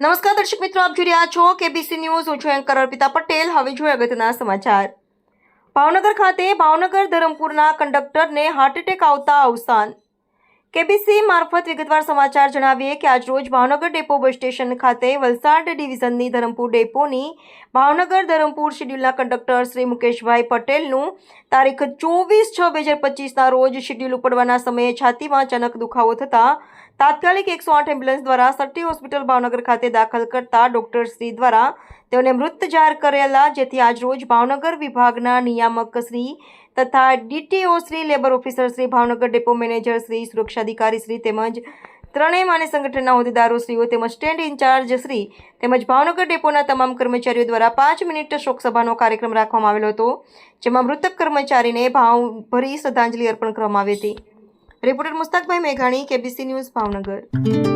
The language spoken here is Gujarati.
નમસ્કાર દર્શક મિત્રો, આપ જોઈ રહ્યા છો કેબીસી ન્યૂઝ હું છું એન્કર અર્પિતા પટેલ. હવે જોઈએ અગત્યના સમાચાર. ભાવનગર ખાતે ભાવનગર ધરમપુરના કંડક્ટરને હાર્ટ એટેક આવતા અવસાન. કેબીસી મારફત વિગતવાર સમાચાર જણાવીએ કે આજરોજ ભાવનગર ડેપો બસ સ્ટેશન ખાતે વલસાડ ડિવિઝનની ધરમપુર ડેપોની ભાવનગર ધરમપુર શિડ્યુલના કંડક્ટર શ્રી મુકેશભાઈ પટેલનું તારીખ ચોવીસ છ બે હજાર પચીસના રોજ શિડ્યુલ ઉપડવાના સમયે છાતીમાં અચાનક દુખાવો થતાં તાત્કાલિક એકસો આઠ એમ્બ્યુલન્સ દ્વારા સટ્ટી હોસ્પિટલ ભાવનગર ખાતે દાખલ કરતા ડોક્ટર શ્રી દ્વારા તેઓને મૃત જાહેર કરેલા, જેથી આજરોજ ભાવનગર વિભાગના નિયામક શ્રી તથા DTO Shri labour officer Shri Bhavnagar depot manager Shri, સુરક્ષા અધિકારી શ્રી તેમજ ત્રણેય માન્ય સંગઠનના હોદ્દેદારો શ્રીઓ તેમજ સ્ટેન્ડ ઇન્ચાર્જ શ્રી તેમજ ભાવનગર ડેપોના તમામ કર્મચારીઓ દ્વારા પાંચ મિનિટ શોકસભાનો કાર્યક્રમ રાખવામાં આવેલો હતો, જેમાં મૃતક કર્મચારીને ભાવભરી શ્રદ્ધાંજલિ અર્પણ કરવામાં આવી હતી. રિપોર્ટર મુસ્તાકભાઈ મેઘાણી કેબીસી ન્યૂઝ ભાવનગર.